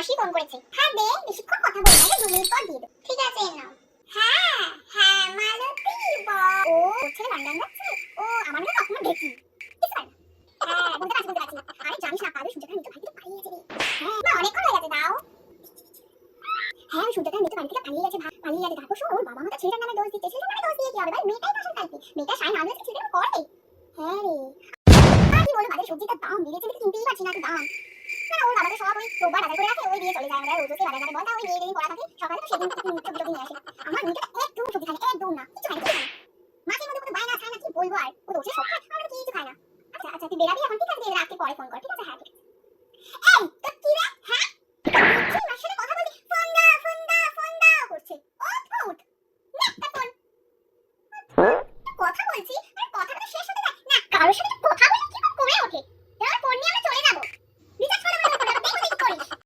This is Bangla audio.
মাসি ফোন করেছে। হ্যাঁ দে বেশিক্ষণ কথা বলি না রে, দু মিনিট পর দিয়ে ঠিক আছে নাও। হ্যাঁ হ্যাঁ মালতী বল। ও ছেলে লন্ডন যাচ্ছে ও আমার মনে কখনো দেখি হয় না। হ্যাঁ জানিস না পালিয়ে গেছে হ্যাঁ মা অনেকক্ষণ হয়ে গেছে দাও। হ্যাঁ বাড়ি থেকে পালিয়ে গেছে পালিয়ে গেছে তারপর ওর বাবা মা তো ছেলেটার নামে দোষ দিচ্ছে ছেলেটার নামে দোষ দিয়ে কি হবে? ভাই মেয়েটাই তো কালকে। মেয়েটা আনলে ছেলেটা করে হ্যাঁ রে। আর কি বলব বাজারে দাম বেড়েছে কিনতেই পারছি না দাম। হ্যাঁ, না ওর বাবাদের সব ওই রোববার বাজার করে রাখে, ওই দিয়ে চলে যায়। আমাদের রোজ বাজার মানে বন্ধা ওই নিয়ে দিয়ে পড়া থাকে। সকালে তো সেদিন সবজি টবি নিয়ে আসে আমার মেয়েটা একদম সবজি খায় একদম না, কিছু খায় না মাঝে মধ্যে কোনো বায়না খায় না, কি বলব আর? ও রোজে সব খায় আমরা কিছু খায় না। আচ্ছা আচ্ছা তুই বেরাবি এখন, ঠিক আছে? রাতে পরে ফোন কর, ঠিক আছে? হ্যাঁ ঠিক আছে। এই তো কি রে? হ্যাঁ? কথা বলছি আর কথাটা শেষ হতে দেয়। না, কারোর সাথে